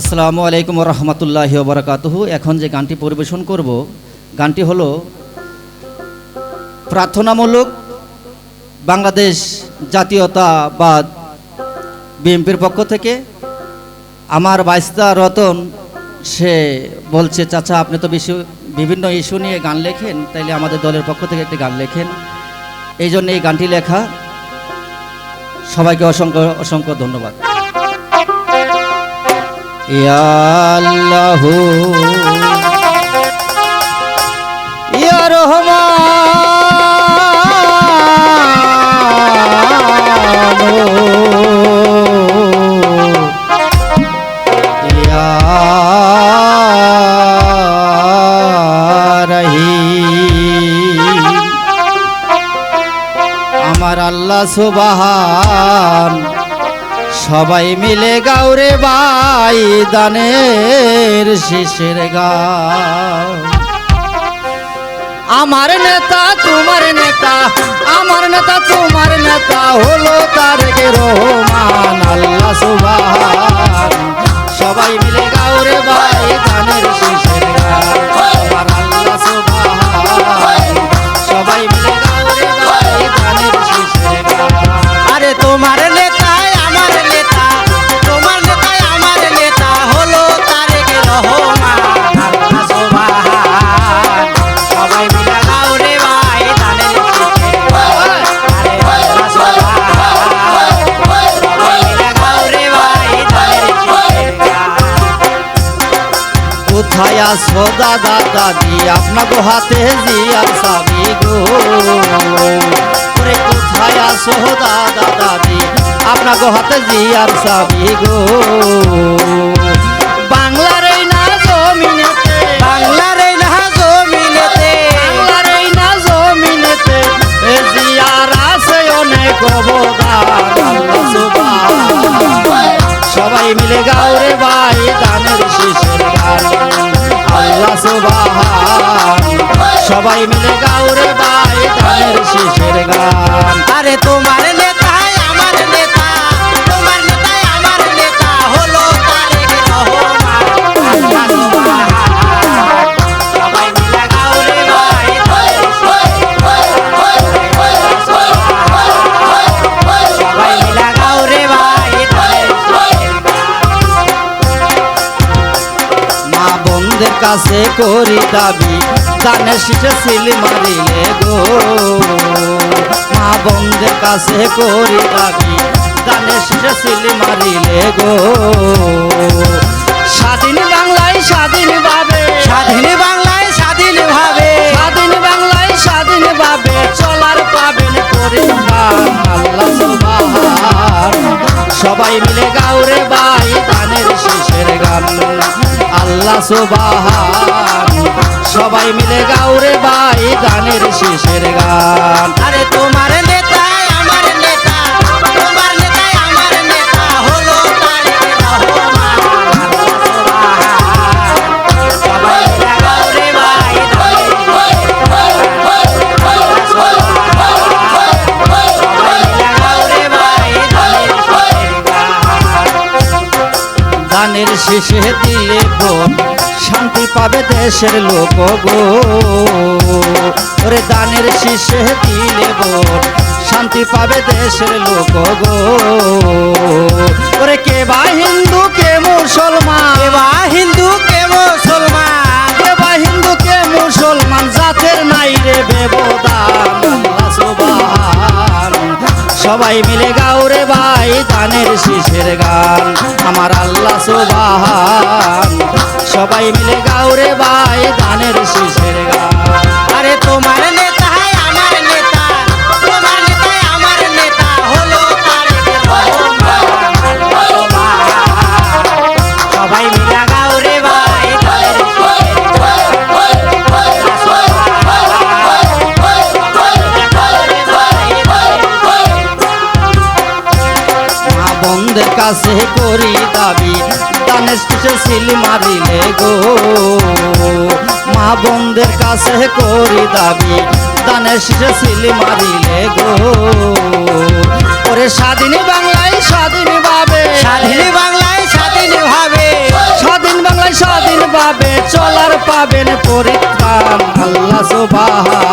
আসসালামু আলাইকুম রহমতুল্লাহ বরকাতহু। এখন যে গানটি পরিবেশন করব, গানটি হলো প্রার্থনামূলক বাংলাদেশ জাতীয়তাবাদ বিএনপির পক্ষ থেকে। আমার বাইস্তা রতন, সে বলছে, চাচা, আপনি তো বেশি বিভিন্ন ইস্যু নিয়ে গান লেখেন, তাইলে আমাদের দলের পক্ষ থেকে একটি গান লেখেন। এই জন্য এই গানটি লেখা। সবাইকে অসংখ্য অসংখ্য ধন্যবাদ। আল্লাহ। ইয়া রহমান রহিম। আমার আল্লাহ সুবাহান। সবাই মিলে গাউরে বাই দানের শিশির গাও। আমার নেতা, তোমার নেতা, আমার নেতা, তোমার নেতা হলো তারেক রহমান, আল্লাহ সুবহান। সবাই মিলে গাউরে বাই দানের শিশির গাও আল্লাহ সুবহান। সবাই মিলে গাউরে বাই দানের শিশির গাও। আরে তোমার নেতাই কোথায় সদা দাদা দি আপনার হাতে দিয়া সাবি গো। কোথায় আসো দাদা দাদি? আপনাকে হাতে জিয়ার সাবি গো। সবাই মিলে গাউরে বাই ধানের শিশের গান। আরে তোমার কাছে করি দাবি দানের শিশে সিলি মারিলে গো। মা বন্ধের কাছে করি দাবি দানের শিশে সিলি মারিলে গো। স্বাধীন বাংলায় স্বাধীন ভাবে স্বাধীন বাংলায় স্বাধীন ভাবে। স্বাধীন বাংলায় স্বাধীন ভাবে চলার পাবেন আল্লাহ সবাই মিলে গাউরে বাই গানের শেষের গান। আল্লাহ সুবাহান। সবাই মিলে গাউরে বাই গানের শেষের গান। আরে তোমার গানের শেষে দিলে বোন শান্তি পাবে দেশের লোক গো। ওরে দানের শেষে দিলে বোন শান্তি পাবে দেশের লোক গো। ওরে কে বা হিন্দু কে মুসলমান? এবা হিন্দু কে মুসলমান? কে বা হিন্দু কে মুসলমান? জাতের নাই রে সুবহান। সবাই মিলে গাওরে ভাই গানের শিশের গান। আমার আল্লাহ সবাই মিলে গাওরে ভাই গানের শিশের গান। আরে তোমার কাছে করি দাবি দানের শেষে সিল মারিলে গো। মা বন্ধের কাছে করি দাবি দানের শেষে সিল মারিলে গো। ওরে স্বাধীন বাংলায় স্বাধীন ভাবে স্বাধীন বাংলায় স্বাধীন ভাবে। স্বাধীন বাংলায় স্বাধীন ভাবে চলার পাবেন পরিত্রাণ আল্লাহ সুবাহান।